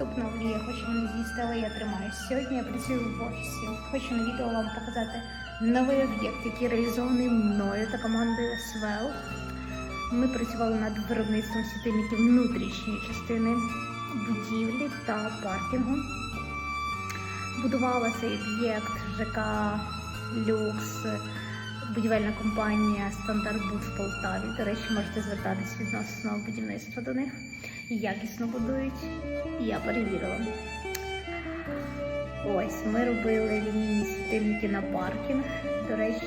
Наступна олія, хочу мене з'їсти, але я тримаюсь. Сьогодні я працюю в офісі. Хочу на відео вам показати новий об'єкт, який реалізований мною та командою Свел. Ми працювали над виробництвом світильників внутрішньої частини будівлі та паркінгу. Будувала цей об'єкт ЖК Люкс, будівельна компанія Стандарт Буд в Полтаві. До речі, можете звертатись відносно будівництва до них. Якісно будують. Я перевірила. Ось ми робили лінійні світильники на паркінг. До речі,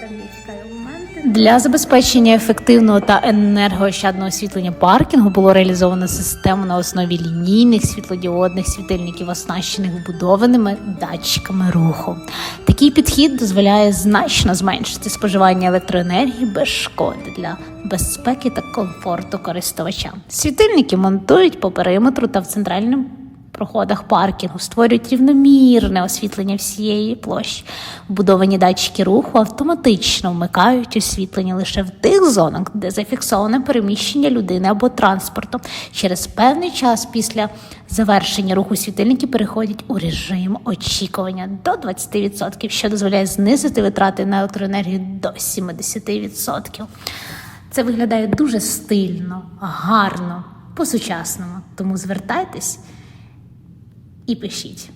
там є цікаві моменти. Для забезпечення ефективного та енергоощадного освітлення паркінгу було реалізовано систему на основі лінійних світлодіодних світильників, оснащених вбудованими датчиками руху. Такий підхід дозволяє значно зменшити споживання електроенергії без шкоди для безпеки та комфорту користувача. Світильники монтують по периметру та в центральному проходах паркінгу створюють рівномірне освітлення всієї площі. Вбудовані датчики руху автоматично вмикають освітлення лише в тих зонах, де зафіксоване переміщення людини або транспорту. Через певний час після завершення руху світильники переходять у режим очікування до 20%, що дозволяє знизити витрати на електроенергію до 70%. Це виглядає дуже стильно, гарно, по-сучасному. Тому звертайтесь і пишіть.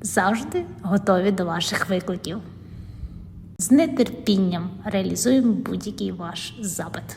Завжди готові до ваших викликів. З нетерпінням реалізуємо будь-який ваш запит.